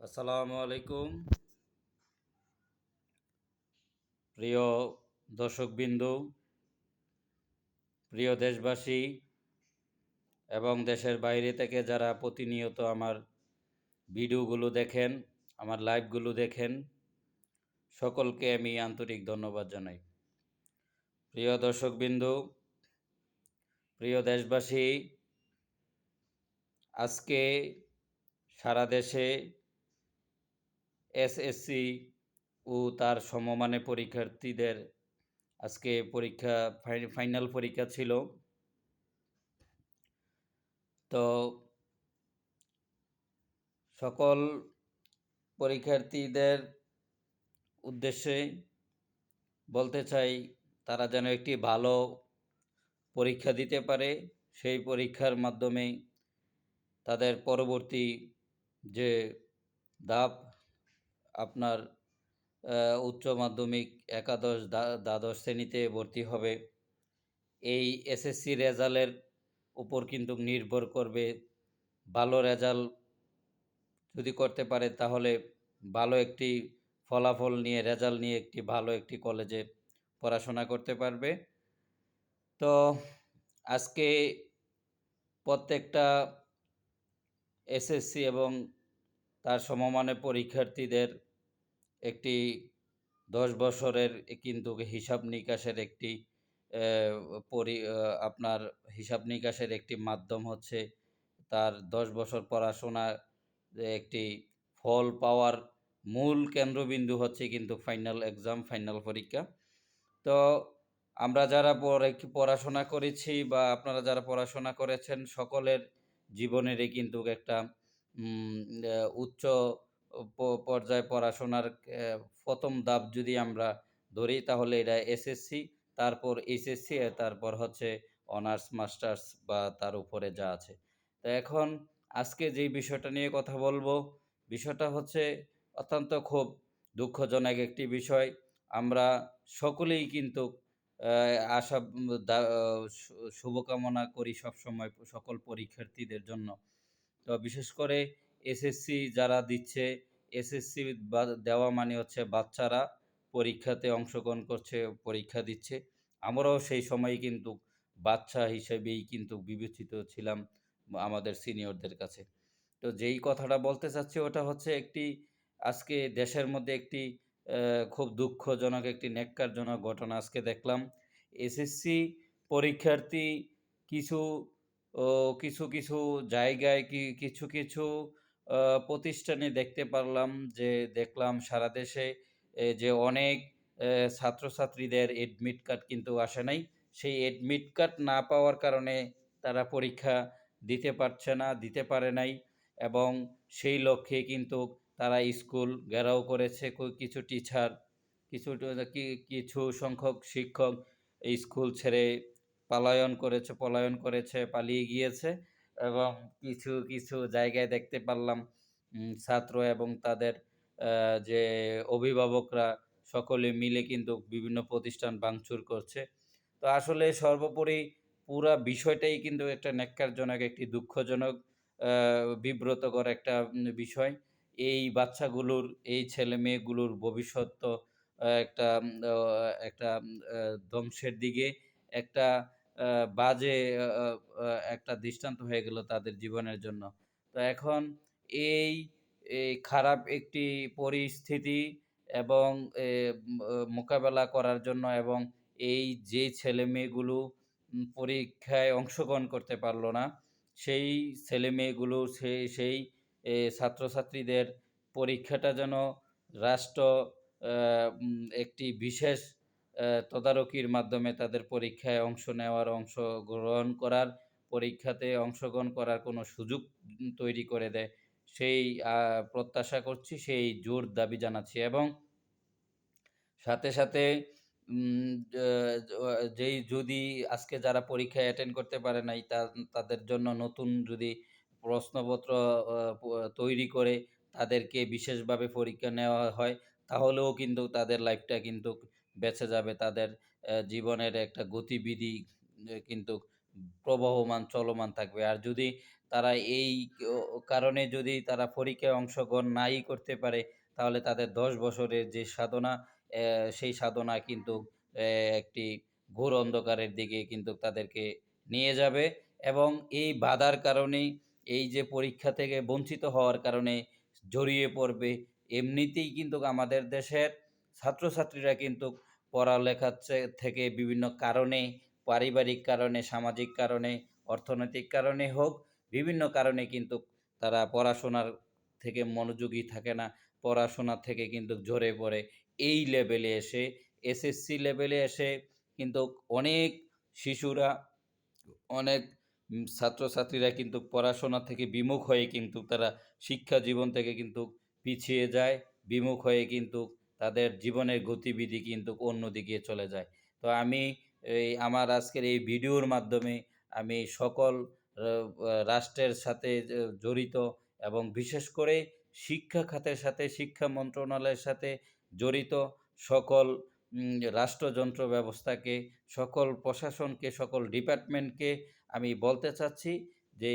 আসসালামু আলাইকুম। প্রিয় দর্শকবিন্দু, প্রিয় দেশবাসী এবং দেশের বাইরে থেকে যারা প্রতিনিয়ত আমার ভিডিওগুলো দেখেন, আমার লাইভগুলো দেখেন, সকলকে আমি আন্তরিক ধন্যবাদ জানাই। প্রিয় দর্শকবিন্দু, প্রিয় দেশবাসী, আজকে সারা দেশে এসএসসি ও তার সমমানে পরীক্ষার্থীদের আজকে পরীক্ষা, ফাই- ফাইনাল পরীক্ষা ছিল। তো সকল পরীক্ষার্থীদের উদ্দেশ্যে বলতে চাই, তারা যেন একটি ভালো পরীক্ষা দিতে পারে। সেই পরীক্ষার মাধ্যমে তাদের পরবর্তী যে ধাপ আপনার উচ্চ মাধ্যমিক, একাদশ দ্বা- দ্বাদশ শ্রেণীতে ভর্তি হবে। এই এসএসসি রেজাল্টের উপর কিন্তু নির্ভর করবে। ভালো রেজাল্ট যদি করতে পারে, তাহলে ভালো একটি ফলাফল নিয়ে, রেজাল্ট নিয়ে একটি ভালো একটি কলেজে পড়াশোনা করতে পারবে। তো আজকে প্রত্যেকটা এসএসসি এবং তার সমমানের পরীক্ষার্থীদের একটি দশ বছরের কিন্তু হিসাব নিকাশের একটি পরি আপনার হিসাব নিকাশের একটি মাধ্যম হচ্ছে তার দশ বছর পড়াশোনা একটি ফল পাওয়ার মূল কেন্দ্রবিন্দু হচ্ছে কিন্তু ফাইনাল এক্সাম, ফাইনাল পরীক্ষা। তো আমরা যারা পড়ে- পড়াশোনা করেছি বা আপনারা যারা পড়াশোনা করেছেন, সকলের জীবনেরই কিন্তু একটা উচ্চ পর্যায়ে পড়াশোনার প্রথম ধাপ যদি আমরা ধরি তাহলে এটা এসএসসি, তারপর এইচএসসি তারপর হচ্ছে অনার্স, মাস্টার্স বা তার উপরে যা আছে। তো এখন আজকে যেই বিষয়টা নিয়ে কথা বলব, বিষয়টা হচ্ছে অত্যন্ত খুব দুঃখজনক একটি বিষয়। আমরা সকলেই কিন্তু আশা শুভকামনা করি সবসময় সকল পরীক্ষার্থীদের জন্য। তো বিশেষ করে এসএসসি যারা দিচ্ছে এসএসসি দেওয়া মানে হচ্ছে বাচ্চারা পরীক্ষাতে অংশগ্রহণ করছে, পরীক্ষা দিচ্ছে। আমরাও সেই সময় কিন্তু বাচ্চা হিসেবেই কিন্তু বিবেচিত ছিলাম আমাদের সিনিয়রদের কাছে। তো যেই কথাটা বলতে চাচ্ছি, ওটা হচ্ছে একটি আজকে দেশের মধ্যে একটি খুব দুঃখজনক একটি ন্যাক্কারজনক ঘটনা আজকে দেখলাম। এসএসসি পরীক্ষার্থী কিছু কিছু কিছু জায়গায় কি, কিছু কিছু প্রতিষ্ঠানে দেখতে পারলাম যে, দেখলাম সারা দেশে যে অনেক ছাত্রছাত্রীদের এডমিট কার্ড কিন্তু আসে নাই। সেই এডমিট কার্ড না পাওয়ার কারণে তারা পরীক্ষা দিতে পারছে না, দিতে পারে নাই এবং সেই লক্ষ্যে কিন্তু তারা স্কুল ঘেরাও করেছে। কিছু টিচার কিছু কিছু সংখ্যক শিক্ষক স্কুল ছেড়ে পলায়ন করেছে পলায়ন করেছে, পালিয়ে গিয়েছে। এবং কিছু কিছু জায়গায় দেখতে পারলাম ছাত্র এবং তাদের যে অভিভাবকরা সকলে মিলে কিন্তু বিভিন্ন প্রতিষ্ঠান ভাঙচুর করছে। তো আসলে সর্বোপরি পুরা বিষয়টাই কিন্তু একটা ন্যাক্কারজনক, একটি দুঃখজনক বিব্রতকর একটা বিষয়। এই বাচ্চাগুলোর, এই ছেলে মেয়েগুলোর ভবিষ্যৎ একটা একটা ধ্বংসের দিকে একটা বাজে একটা দৃষ্টান্ত হয়ে গেল তাদের জীবনের জন্য। তো এখন এই খারাপ একটি পরিস্থিতি এবং মোকাবেলা করার জন্য এবং এই যে ছেলে মেয়েগুলো পরীক্ষায় অংশগ্রহণ করতে পারল না, সেই ছেলে মেয়েগুলো সেই সেই ছাত্রছাত্রীদের পরীক্ষাটা যেন রাষ্ট্র একটি বিশেষ তদারকির মাধ্যমে তাদের পরীক্ষায় অংশ নেওয়ার অংশগ্রহণ করার, পরীক্ষাতে অংশগ্রহণ করার কোনো সুযোগ তৈরি করে দেয়। সেই প্রত্যাশা করছি, সেই জোর দাবি জানাচ্ছি এবং সাথে সাথে যেই যদি আজকে যারা পরীক্ষা অ্যাটেন্ড করতে পারে নাই, তা- তাদের জন্য নতুন যদি প্রশ্নপত্র তৈরি করে তাদেরকে বিশেষভাবে পরীক্ষা নেওয়া হয়, তাহলেও কিন্তু তাদের লাইফটা কিন্তু বেঁচে যাবে তাদের জীবনের একটা গতিবিধি কিন্তু প্রবহমান, চলমান থাকবে। আর যদি তারা এই কারণে যদি তারা পরীক্ষায় অংশগ্রহণ নাই করতে পারে, তাহলে তাদের ১০ বছরের যে সাধনা সেই সাধনা কিন্তু একটি ঘোর অন্ধকারের দিকে কিন্তু তাদেরকে নিয়ে যাবে। এবং এই বাধার কারণেই এই যে পরীক্ষা থেকে বঞ্চিত হওয়ার কারণে জড়িয়ে পড়বে, এমনিতেই কিন্তু আমাদের দেশের ছাত্রছাত্রীরা কিন্তু পড়ালেখার চে- থেকে বিভিন্ন কারণে, পারিবারিক কারণে, সামাজিক কারণে, অর্থনৈতিক কারণে হোক, বিভিন্ন কারণে কিন্তু তারা পড়াশোনার থেকে মনোযোগী থাকে না। পড়াশোনা থেকে কিন্তু ঝরে পড়ে। এই লেভেলে এসে এসএসসি লেভেলে এসে কিন্তু অনেক শিশুরা, অনেক ছাত্রছাত্রীরা কিন্তু পড়াশোনা থেকে বিমুখ হয়ে কিন্তু তারা শিক্ষা জীবন থেকে কিন্তু পিছিয়ে যায়, বিমুখ হয়ে কিন্তু তাদের জীবনের গতিবিধি কিন্তু অন্যদিকে চলে যায়। তো আমি এই আমার আজকের এই ভিডিওর মাধ্যমে আমি সকল রাষ্ট্রের সাথে জড়িত এবং বিশেষ করে শিক্ষা খাতের সাথে, শিক্ষা মন্ত্রণালয়ের সাথে জড়িত সকল রাষ্ট্রযন্ত্র ব্যবস্থাকে, সকল প্রশাসনকে, সকল ডিপার্টমেন্টকে আমি বলতে চাচ্ছি যে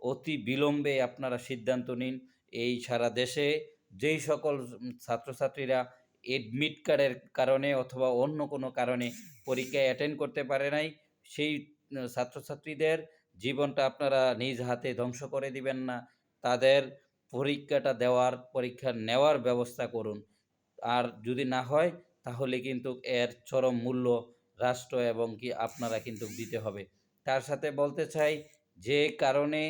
অতি বিলম্বে আপনারা সিদ্ধান্ত নিন। এই সারা দেশে যেই সকল ছাত্রছাত্রীরা এডমিট কার্ডের কারণে অথবা অন্য কোনো কারণে পরীক্ষায় অ্যাটেন্ড করতে পারে নাই, সেই ছাত্রছাত্রীদের জীবনটা আপনারা নিজ হাতে ধ্বংস করে দিবেন না। তাদের পরীক্ষাটা দেওয়ার, পরীক্ষা নেওয়ার ব্যবস্থা করুন। আর যদি না হয়, তাহলে কিন্তু এর চরম মূল্য রাষ্ট্র এবং কি আপনারা কিন্তু দিতে হবে। তার সাথে বলতে চাই, যে কারণে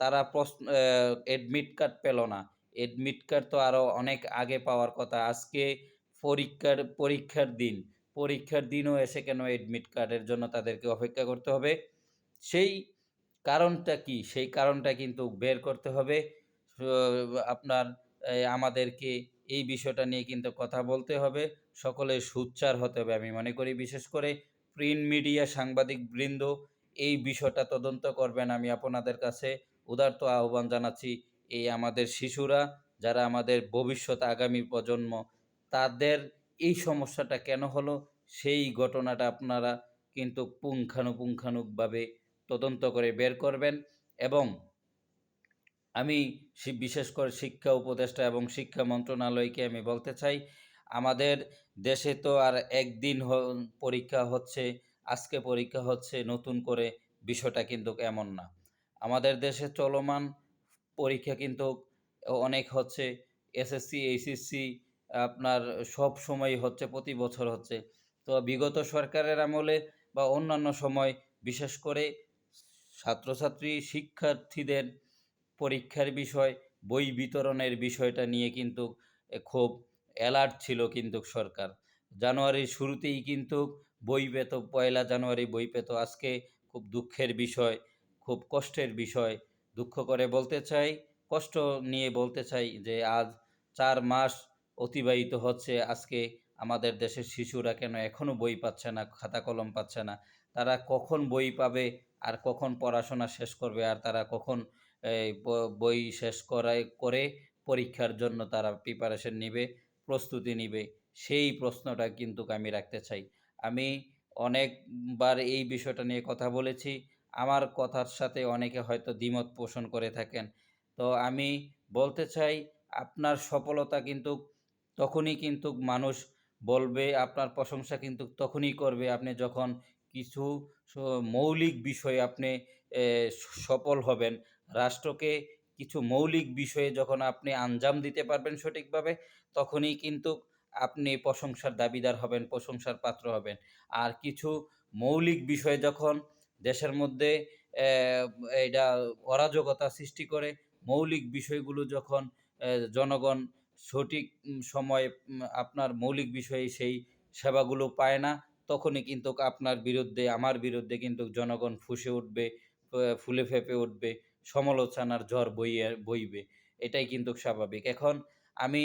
তারা প্রশ্ন এডমিট কার্ড পেল না। এডমিট কার্ড তো আরও অনেক আগে পাওয়ার কথা। আজকে পরীক্ষার পরীক্ষার দিন। পরীক্ষার দিনও এসে কেন এডমিট কার্ডের জন্য তাদেরকে অপেক্ষা করতে হবে? সেই কারণটা কি? সেই কারণটা কিন্তু বের করতে হবে। আপনার আমাদেরকে এই বিষয়টা নিয়ে কিন্তু কথা বলতে হবে। সকলের সুচ্চার হতে হবে আমি মনে করি। বিশেষ করে প্রিন্ট মিডিয়া সাংবাদিক বৃন্দ, এই বিষয়টা তদন্ত করবেন আমি আপনাদের কাছে উদার্ত আহ্বান জানাচ্ছি। এই আমাদের শিশুরা, যারা আমাদের ভবিষ্যৎ আগামী প্রজন্ম তাদের এই সমস্যাটা কেন হলো? সেই ঘটনাটা আপনারা কিন্তু পুঙ্খানুপুঙ্খানুকভাবে তদন্ত করে বের করবেন এবং আমি বিশেষ করে শিক্ষা উপদেষ্টা এবং শিক্ষা মন্ত্রণালয়কে আমি বলতে চাই, আমাদের দেশে তো আর একদিন পরীক্ষা হচ্ছে, আজকে পরীক্ষা হচ্ছে, নতুন করে বিষয়টা কিন্তু এমন না। আমাদের দেশে চলমান পরীক্ষা কিন্তু অনেক হচ্ছে, এসএসসি, এইচএসসি আপনার সব সময় হচ্ছে, প্রতি বছর হচ্ছে। তো বিগত সরকারের আমলে বা অন্যান্য সময় বিশেষ করে ছাত্রছাত্রী, শিক্ষার্থীদের পরীক্ষার বিষয়, বই বিতরণের বিষয়টা নিয়ে কিন্তু খুব অ্যালার্ট ছিল কিন্তু সরকার। জানুয়ারির শুরুতেই কিন্তু বই পেত, পয়লা জানুয়ারি বই পেত। আজকে খুব দুঃখের বিষয়, খুব কষ্টের বিষয়। দুঃখ করে বলতে চাই, কষ্ট নিয়ে বলতে চাই যে আজ চার মাস অতিবাহিত হচ্ছে। আজকে আমাদের দেশের শিশুরা কেন এখনও বই পাচ্ছে না খাতা কলম পাচ্ছে না? তারা কখন বই পাবে আর কখন পড়াশোনা শেষ করবে? আর তারা কখন বই শেষ করায়, করে পরীক্ষার জন্য তারা প্রিপারেশন নিবে, প্রস্তুতি নিবে? সেই প্রশ্নটা কিন্তু আমি রাখতে চাই। আমি অনেকবার এই বিষয়টা নিয়ে কথা বলেছি। আমার কথার সাথে অনেকে হয়তো দ্বিমত পোষণ করে থাকেন। তো আমি বলতে চাই, আপনার সফলতা কিন্তু তখনই কিন্তু মানুষ বলবে, আপনার প্রশংসা কিন্তু তখনই করবে আপনি যখন কিছু মৌলিক বিষয়ে আপনি সফল হবেন। রাষ্ট্রকে কিছু মৌলিক বিষয়ে যখন আপনি আঞ্জাম দিতে পারবেন সঠিকভাবে, তখনই কিন্তু আপনি প্রশংসার দাবিদার হবেন, প্রশংসার পাত্র হবেন। আর কিছু মৌলিক বিষয় যখন দেশের মধ্যে এটা অরাজকতা সৃষ্টি করে, মৌলিক বিষয়গুলো যখন জনগণ সঠিক সময়ে আপনার মৌলিক বিষয়ে সেই সেবাগুলো পায় না, তখনই কিন্তু আপনার বিরুদ্ধে, আমার বিরুদ্ধে কিন্তু জনগণ ফুঁসে উঠবে ফুলে ফেপে উঠবে, সমালোচনার ঝড় বইয়ে, বইবে। এটাই কিন্তু স্বাভাবিক। এখন আমি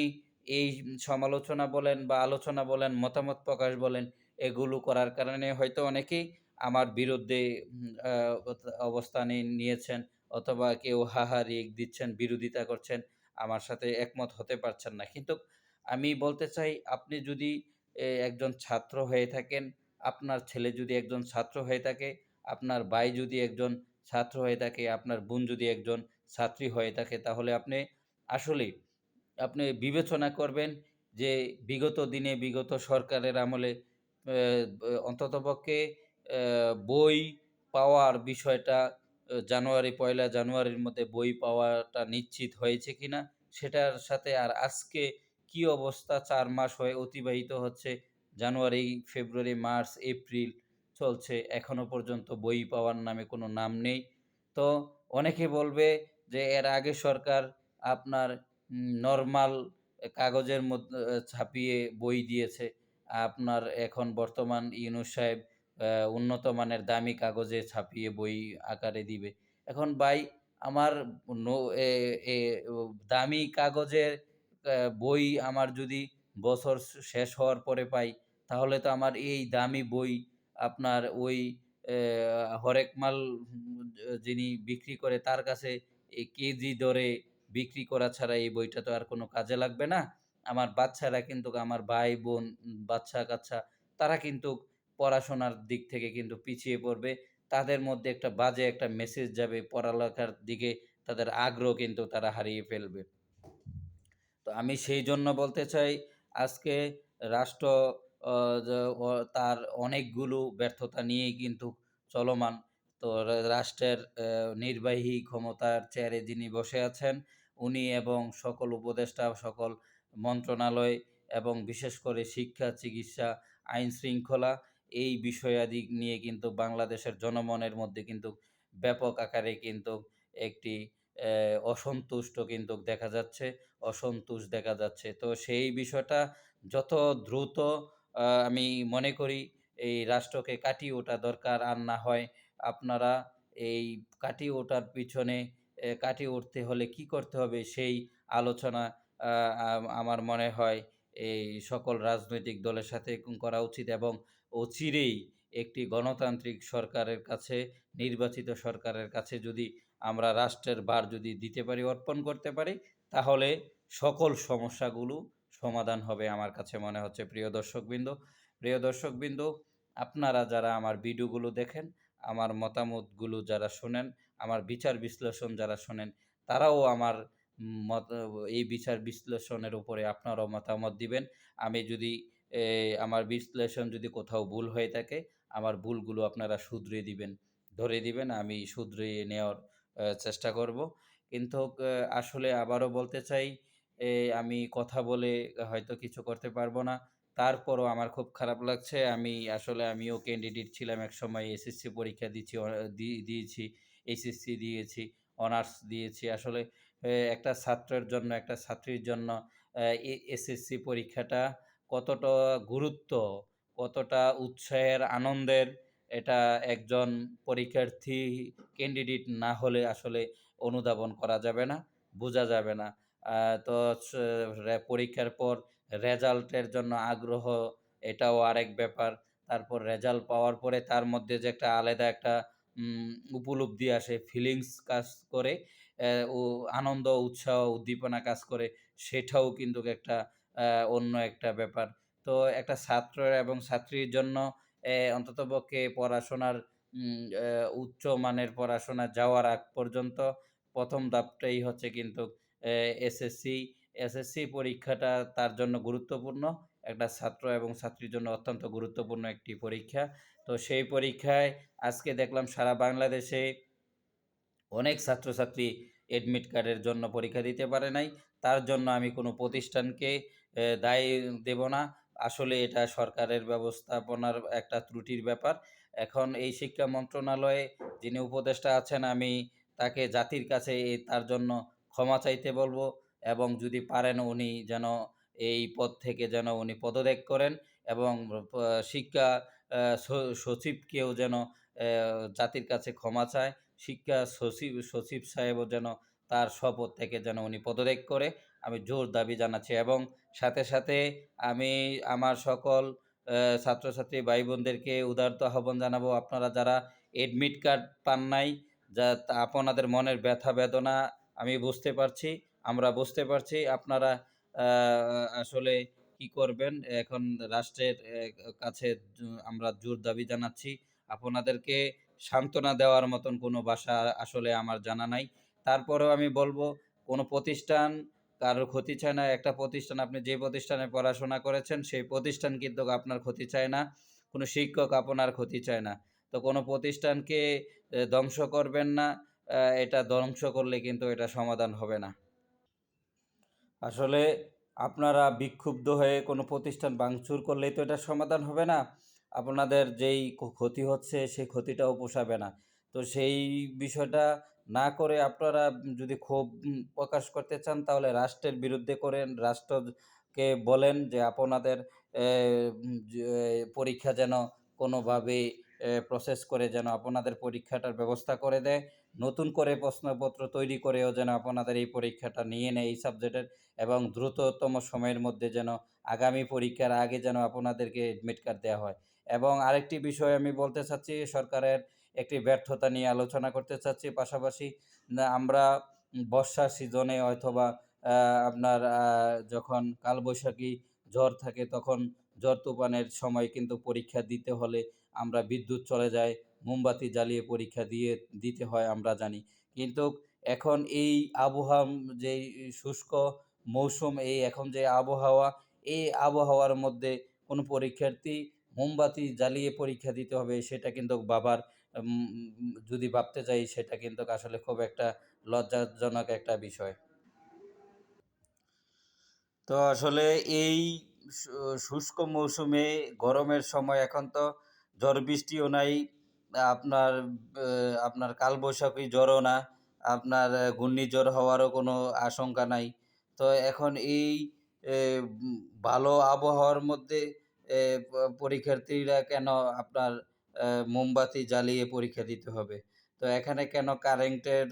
এই সমালোচনা বলেন বা আলোচনা বলেন, মতামত প্রকাশ বলেন, এগুলো করার কারণে হয়তো অনেকেই আমার বিরুদ্ধে অবস্থানে নিয়েছেন, অথবা কেউ হাহা রিক দিচ্ছেন, বিরোধিতা করছেন আমার সাথে একমত হতে পারছেন না। কিন্তু আমি বলতে চাই, আপনি যদি একজন ছাত্র হয়ে থাকেন, আপনার ছেলে যদি একজন ছাত্র হয়ে থাকে, আপনার ভাই যদি একজন ছাত্র হয়ে থাকে, আপনার বোন যদি একজন ছাত্রী হয়ে থাকে, তাহলে আপনি আসলে, আপনি বিবেচনা করবেন যে বিগত দিনে, বিগত সরকারের আমলে অন্ততপক্ষে বই পাওয়ার বিষয়টা জানুয়ারি, পয়লা জানুয়ারির মধ্যে বই পাওয়াটা নিশ্চিত হয়েছে কিনা, সেটার সাথে আর আজকে কি অবস্থা চার মাস হয়ে অতিবাহিত হচ্ছে, জানুয়ারি, ফেব্রুয়ারি, মার্চ, এপ্রিল চলছে, এখনও পর্যন্ত বই পাওয়ার নামে কোনো নাম নেই। তো অনেকে বলবে যে এর আগে সরকার আপনার নর্মাল কাগজের মধ্যে ছাপিয়ে বই দিয়েছে, আপনার এখন বর্তমান ইউনুস সাহেব উন্নত মানের দামি কাগজে ছাপিয়ে বই আকারে দিবে। এখন ভাই, আমার নো- এ- এ- দামি কাগজের বই আমার যদি বছর শেষ হওয়ার পরে পাই, তাহলে তো আমার এই দামি বই আপনার ওই হরেক মাল, যিনি বিক্রি করে তার কাছে কেজি দরে বিক্রি করা ছাড়া এই বইটা তো আর কোনো কাজে লাগবে না। আমার বাচ্চারা কিন্তু, আমার ভাই বোন বাচ্চা কাচ্চা তারা কিন্তু পড়াশোনার দিক থেকে কিন্তু পিছিয়ে পড়বে। তাদের মধ্যে একটা বাজে একটা মেসেজ যাবে পড়ালেখার দিকে, তাদের আগ্রহ কিন্তু তারা হারিয়ে ফেলবে। তো আমি সেই জন্য বলতে চাই, আজকে রাষ্ট্র তার অনেকগুলো ব্যর্থতা নিয়েই কিন্তু চলমান। তো রাষ্ট্রের নির্বাহী ক্ষমতার চেয়ারে যিনি বসে আছেন, উনি এবং সকল উপদেষ্টা, সকল মন্ত্রণালয় এবং বিশেষ করে শিক্ষা, চিকিৎসা আইন শৃঙ্খলা এই বিষয়াদি নিয়ে কিন্তু বাংলাদেশের জনমনের মধ্যে কিন্তু ব্যাপক আকারে কিন্তু একটি অসন্তুষ্ট কিন্তু দেখা যাচ্ছে, অসন্তোষ দেখা যাচ্ছে। তো সেই বিষয়টা যত দ্রুত আমি মনে করি এই রাষ্ট্রকে কাটিয়ে ওঠা দরকার আর না হয় আপনারা এই কাটিয়ে ওঠার পিছনে কাটিয়ে উঠতে হলে কি করতে হবে সেই আলোচনা আমার মনে হয় এই সকল রাজনৈতিক দলের সাথে করা উচিত এবং অচিরেই একটি গণতান্ত্রিক সরকারের কাছে, নির্বাচিত সরকারের কাছে যদি আমরা রাষ্ট্রের ভার যদি দিতে পারি, অর্পণ করতে পারি, তাহলে সকল সমস্যাগুলো সমাধান হবে আমার কাছে মনে হচ্ছে। প্রিয় দর্শকবৃন্দ প্রিয় দর্শকবৃন্দ, আপনারা যারা আমার ভিডিওগুলো দেখেন, আমার মতামতগুলো যারা শোনেন, আমার বিচার বিশ্লেষণ যারা শোনেন, তারাও আমার মত, এই বিচার বিশ্লেষণের উপরে আপনারাও মতামত দিবেন। আমি যদি আমার বিশ্লেষণ যদি কোথাও ভুল হয়ে থাকে, আমার ভুলগুলো আপনারা শুধরিয়ে দিবেন। ধরে দিবেন, আমি শুধরিয়ে নেওয়ার চেষ্টা করব। কিন্তু আসলে আবারও বলতে চাই আমি কথা বলে হয়তো কিছু করতে পারব না। তারপরও আমার খুব খারাপ লাগছে। আমি, আসলে আমিও ক্যান্ডিডেট ছিলাম এক সময় এসএসসি পরীক্ষা দিচ্ছি দিয়েছি, এসএসসি দিয়েছি, অনার্স দিয়েছি। আসলে একটা ছাত্রের জন্য, একটা ছাত্রীর জন্য এসএসসি পরীক্ষাটা কতটা গুরুত্ব, কতটা উৎসাহের, আনন্দের, এটা একজন পরীক্ষার্থী ক্যান্ডিডেট না হলে আসলে অনুধাবন করা যাবে না, বোঝা যাবে না। তো পরীক্ষার পর রেজাল্টের জন্য আগ্রহ, এটাও আরেক ব্যাপার। তারপর রেজাল্ট পাওয়ার পরে তার মধ্যে যে একটা আলাদা একটা উপলব্ধি আসে ফিলিংস কাজ করে আনন্দ, উৎসাহ, উদ্দীপনা কাজ করে, সেটাও কিন্তু একটা অন্য একটা ব্যাপার। তো একটা ছাত্র এবং ছাত্রীর জন্য অন্ততপক্ষে পড়াশোনার উচ্চ মানের পড়াশোনা যাওয়ার আগ পর্যন্ত প্রথম ধাপটাই হচ্ছে কিন্তু এসএসসি। এসএসসি পরীক্ষাটা তার জন্য গুরুত্বপূর্ণ। একটা ছাত্র এবং ছাত্রীর জন্য অত্যন্ত গুরুত্বপূর্ণ একটি পরীক্ষা। তো সেই পরীক্ষায় আজকে দেখলাম সারা বাংলাদেশে অনেক ছাত্রছাত্রী এডমিট কার্ডের জন্য পরীক্ষা দিতে পারে নাই। তার জন্য আমি কোনো প্রতিষ্ঠানকে দায়ী দেব না। আসলে এটা সরকারের ব্যবস্থাপনার একটা ত্রুটির ব্যাপার। এখন এই শিক্ষা মন্ত্রণালয়ে যিনি উপদেষ্টা আছেন, আমি তাকে জাতির কাছে তার জন্য ক্ষমা চাইতে বলব এবং যদি পারেন উনি যেন এই পদ থেকে যেন উনি পদত্যাগ করেন এবং শিক্ষা সচিবকেও যেন জাতির কাছে ক্ষমা চায়। শিক্ষা সচিব সচিব সাহেবও যেন তার শপথ থেকে যেন উনি পদত্যাগ করে আমি জোর দাবি জানাচ্ছি এবং সাথে সাথে আমি আমার সকল ছাত্রছাত্রী ভাই বোনদেরকে উদারত আহ্বান জানাব। আপনারা যারা এডমিট কার্ড পান নাই, যা আপনাদের মনের ব্যথা, বেদনা আমি বুঝতে পারছি, আমরা বুঝতে পারছি। আপনারা আসলে কি করবেন? এখন রাষ্ট্রের কাছে আমরা জোর দাবি জানাচ্ছি। আপনাদেরকে সান্ত্বনা দেওয়ার মতন কোনো ভাষা আসলে আমার জানা নাই। তারপরেও আমি বলব, কোনো প্রতিষ্ঠান কারোর ক্ষতি চায় না। একটা প্রতিষ্ঠান আপনি যে প্রতিষ্ঠানে পড়াশোনা করেছেন, সেই প্রতিষ্ঠান কিন্তু আপনার ক্ষতি চায় না। কোনো শিক্ষক আপনার ক্ষতি চায় না। তো কোনো প্রতিষ্ঠানকে ধ্বংস করবেন না এটা ধ্বংস করলে কিন্তু এটা সমাধান হবে না। আসলে আপনারা বিক্ষুব্ধ হয়ে কোনো প্রতিষ্ঠান ভাঙচুর করলেই তো এটা সমাধান হবে না। আপনাদের যেই ক্ষতি হচ্ছে সেই ক্ষতিটাও পোষাবে না। তো সেই বিষয়টা না করে আপনারা যদি ক্ষোভ প্রকাশ করতে চান, তাহলে রাষ্ট্রের বিরুদ্ধে করেন। রাষ্ট্রকে বলেন যে আপনাদের পরীক্ষা যেন কোনোভাবে প্রসেস করে যেন আপনাদের পরীক্ষাটার ব্যবস্থা করে দেয়। নতুন করে প্রশ্নপত্র তৈরি করেও যেন আপনাদের এই পরীক্ষাটা নিয়ে নেয় এই সাবজেক্টের এবং দ্রুততম সময়ের মধ্যে যেন আগামী পরীক্ষার আগে যেন আপনাদেরকে অ্যাডমিট কার্ড দেওয়া হয়। এবং আরেকটি বিষয় আমি বলতে চাচ্ছি, সরকারের একটি ব্যর্থতা নিয়ে আলোচনা করতে চাচ্ছি। পাশাপাশি আমরা বর্ষার সিজনে অথবা আপনার যখন কালবৈশাখী ঝড় থাকে তখন ঝড় তুফানের সময় কিন্তু পরীক্ষা দিতে হলে আমরা বিদ্যুৎ চলে যায়, মোমবাতি জ্বালিয়ে পরীক্ষা দিয়ে, দিতে হয় আমরা জানি। কিন্তু এখন এই আবহাওয়া যে শুষ্ক মৌসুম, এই এখন যে আবহাওয়া, এই আবহাওয়ার মধ্যে কোনো পরীক্ষার্থী মোমবাতি জ্বালিয়ে পরীক্ষা দিতে হবে, সেটা কিন্তু বাবার যদি ভাবতে চাই, সেটা কিন্তু আসলে খুব একটা লজ্জাজনক একটা বিষয়। তো আসলে এই শুষ্ক মৌসুমে গরমের সময় এখন তো ঝড় বৃষ্টিও নাই, আপনার আপনার কালবৈশাখী জ্বরও না, আপনার ঘূর্ণিঝড় হওয়ারও কোনো আশঙ্কা নাই। তো এখন এই ভালো আবহাওয়ার মধ্যে পরীক্ষার্থীরা কেন আপনার মোমবাতি জ্বালিয়ে পরীক্ষা দিতে হবে? তো এখানে কেন কারেন্টের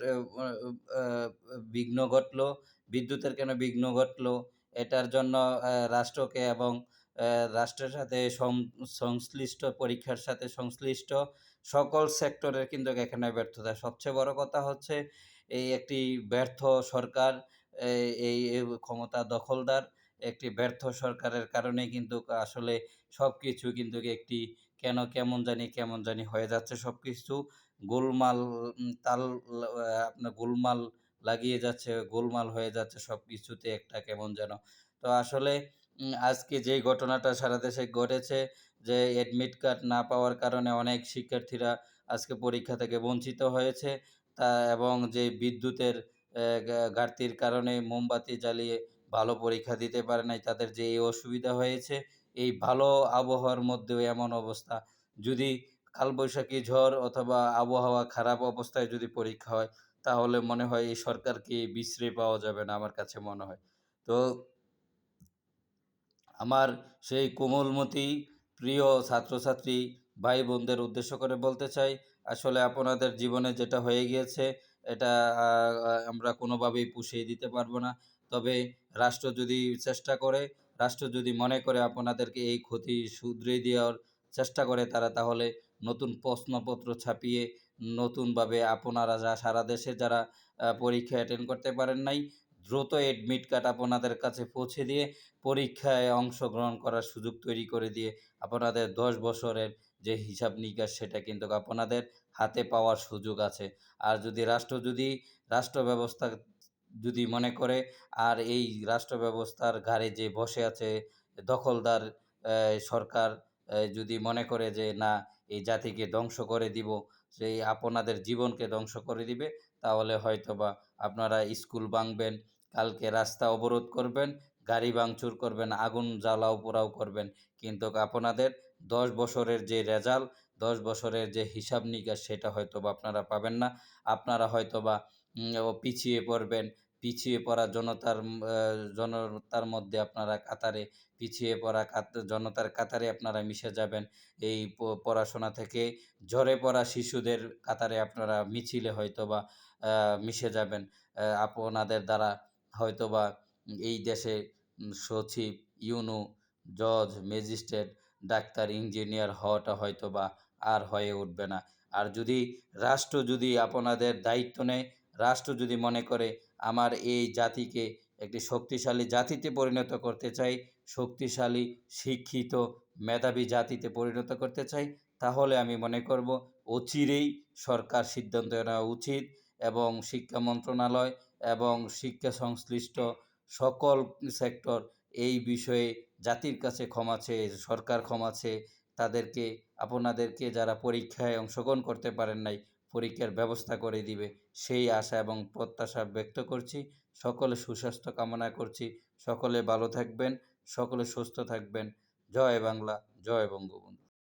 বিঘ্ন ঘটলো? বিদ্যুতের কেন বিঘ্ন ঘটলো? এটার জন্য রাষ্ট্রকে এবং রাষ্ট্রের সাথে সংশ্লিষ্ট, পরীক্ষার সাথে সংশ্লিষ্ট সকল সেক্টরের কিন্তু এখানে ব্যর্থতা। সবচেয়ে বড় কথা হচ্ছে, এই একটি ব্যর্থ সরকার এই ক্ষমতা দখলদার একটি ব্যর্থ সরকারের কারণে কিন্তু আসলে সব কিছু কিন্তু একটি কেন, কেমন জানি কেমন জানি হয়ে যাচ্ছে সব কিছু গোলমাল তাল আপনার গোলমাল লাগিয়ে যাচ্ছে, গোলমাল হয়ে যাচ্ছে সব কিছুতে একটা কেমন যেন। তো আসলে আজকে যে ঘটনাটা সারা দেশে ঘটেছে, যে অ্যাডমিট কার্ড না পাওয়ার কারণে অনেক শিক্ষার্থীরা আজকে পরীক্ষা থেকে বঞ্চিত হয়েছে। তা, এবং যে বিদ্যুতের ঘাটতির কারণে মোমবাতি জ্বালিয়ে ভালো পরীক্ষা দিতে পারে নাই, তাদের যে এই অসুবিধা হয়েছে, এই ভালো আবহাওয়ার মধ্যেও এমন অবস্থা। যদি কালবৈশাখী ঝড় অথবা আবহাওয়া খারাপ অবস্থায় যদি পরীক্ষা হয়, তাহলে মনে হয় এই সরকারকে বিশ্রে পাওয়া যাবে না আমার কাছে মনে হয়। তো আমার সেই কোমলমতি প্রিয় ছাত্রছাত্রী ভাই বোনদের উদ্দেশ্য করে বলতে চাই, আসলে আপনাদের জীবনে যেটা হয়ে গিয়েছে, এটা আমরা কোনোভাবেই পুষিয়ে দিতে পারব না। তবে রাষ্ট্র যদি চেষ্টা করে, রাষ্ট্র যদি মনে করে আপনাদেরকে এই ক্ষতি শুধরে দেওয়ার চেষ্টা করে, তারা তাহলে নতুন প্রশ্নপত্র ছাপিয়ে নতুনভাবে আপনারা যা সারা দেশে যারা পরীক্ষা অ্যাটেন্ড করতে পারেন নাই, দ্রুত এডমিট কার্ড আপনাদের কাছে পৌঁছে দিয়ে পরীক্ষায় অংশগ্রহণ করার সুযোগ তৈরি করে দিয়ে আপনাদের দশ বছরের যে হিসাব নিকাশ, সেটা কিন্তু আপনাদের হাতে পাওয়ার সুযোগ আছে। আর যদি রাষ্ট্র যদি রাষ্ট্র ব্যবস্থা যদি মনে করে, আর এই রাষ্ট্র ব্যবস্থার ঘাড়ে যে বসে আছে দখলদার সরকার যদি মনে করে যে না, এই জাতিকে ধ্বংস করে দিব, সেই আপনাদের জীবনকে ধ্বংস করে দিবে, তাহলে হয়তোবা আপনারা স্কুল ভাঙবেন, কালকে রাস্তা অবরোধ করবেন, গাড়ি ভাঙচুর করবেন, আগুন জ্বালাও পোড়াও করবেন, কিন্তু আপনাদের দশ বছরের যে রেজাল্ট, দশ বছরের যে হিসাব নিকাশ, সেটা হয়তো বা আপনারা পাবেন না। আপনারা হয়তো বা পিছিয়ে পড়বেন পিছিয়ে পড়া জনতার জনতার মধ্যে আপনারা কাতারে পিছিয়ে পড়া জনতার কাতারে আপনারা মিশে যাবেন। এই পড়াশোনা থেকে ঝরে পড়া শিশুদের কাতারে আপনারা মিছিলে হয়তো বা মিশে যাবেন। আপনাদের দ্বারা হয়তোবা এই দেশে সচিব, ইউনো, জজ, ম্যাজিস্ট্রেট, ডাক্তার, ইঞ্জিনিয়ার হওয়াটা হয়তোবা আর হয়ে উঠবে না। আর যদি রাষ্ট্র যদি আপনাদের দায়িত্ব নেয়, রাষ্ট্র যদি মনে করে আমার এই জাতিকে একটি শক্তিশালী জাতিতে পরিণত করতে চাই, শক্তিশালী, শিক্ষিত, মেধাবী জাতিতে পরিণত করতে চাই, তাহলে আমি মনে করব অচিরেই সরকার সিদ্ধান্ত নেওয়া উচিত এবং শিক্ষা মন্ত্রণালয় এবং শিক্ষা সংশ্লিষ্ট সকল সেক্টর এই বিষয়ে জাতির কাছে ক্ষমা চেয়ে, সরকার ক্ষমা চেয়ে তাদেরকে, আপনাদেরকে যারা পরীক্ষায় অংশগ্রহণ করতে পারেন নাই, পরীক্ষার ব্যবস্থা করে দিবে। সেই আশা এবং প্রত্যাশা ব্যক্ত করছি। সকলে সুস্বাস্থ্য কামনা করছি। সকলে ভালো থাকবেন, সকলে সুস্থ থাকবেন। জয় বাংলা, জয় বঙ্গবন্ধু।